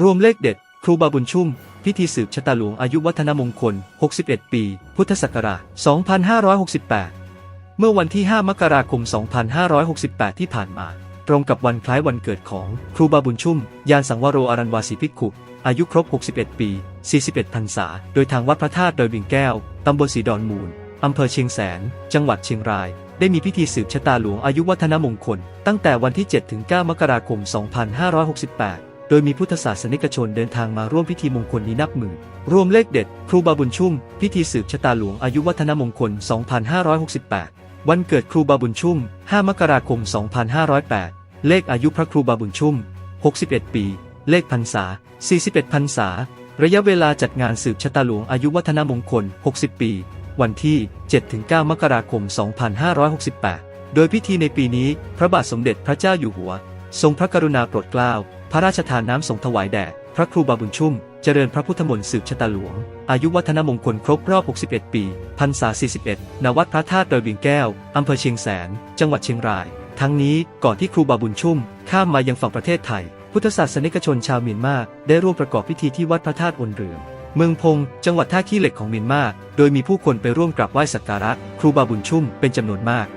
รวมเลขเด็ด ครูบาบุญชุ่ม พิธีสืบชะตาหลวงอายุวัฒนมงคล 61 ปี พุทธศักราช 2568 เมื่อวันที่ 5 มกราคม 2568 ที่ผ่านมา ตรงกับวันคล้ายวันเกิดของครูบาบุญชุ่ม ยานสังวโรอารันวาสีภิกุอายุครบ 61 ปี 41พรรษา โดยทางวัดพระธาตุโดอยบิ่งแก้ว ตำบลสีดอนมูล อำเภอเชียงแสน จังหวัดเชียงราย ได้มีพิธีสืบชะตาหลวงอายุวัฒนมงคล ตั้งแต่วันที่ 7-9 มกราคม 2568 ดยมีพุทธศาสนิกชนเดินทางมาร่วมพิธีมงคลนี้นับหมื่น รวมเลขเด็ด ครูบาบุญชุ่ม พิธีสืบชะตาหลวงอายุวัฒนมงคล 2568 วันเกิดครูบาบุญชุ่ม 5 มกราคม 2508 เลขอายุพระครูบาบุญชุ่ม 61 ปี เลขพรรษา 41พรรษา ระยะเวลาจัดงานสืบชะตาหลวงอายุวัฒนมงคล 60 ปี วันที่ 7-9 มกราคม 2568 โดยพิธีในปีนี้ พระบาทสมเด็จพระเจ้าอยู่หัว ทรงพระกรุณาโปรดเกล้า พระราชทานน้ำสงถวายแด่พระครูบาบุญชุ่ม เจริญพระพุทธมนต์สืบชะตาหลวง อายุวัฒนมงคลครบรอบ 61 ปีพรรษา 41 ณ วัดพระธาตุดอยบิ่งแก้ว อำเภอเชียงแสน จังหวัดเชียงราย ทั้งนี้ก่อนที่ครูบาบุญชุ่ม ข้ามมายังฝั่งประเทศไทย พุทธศาสนิกชนชาวเมียนมาได้ร่วมประกอบพิธีที่วัดพระธาตุอนเรือง เมืองพง จังหวัดท่าขี้เหล็กของเมียนมา โดยมีผู้คนไปร่วมกราบไหว้สักการะ ครูบาบุญชุ่มเป็นจำนวนมาก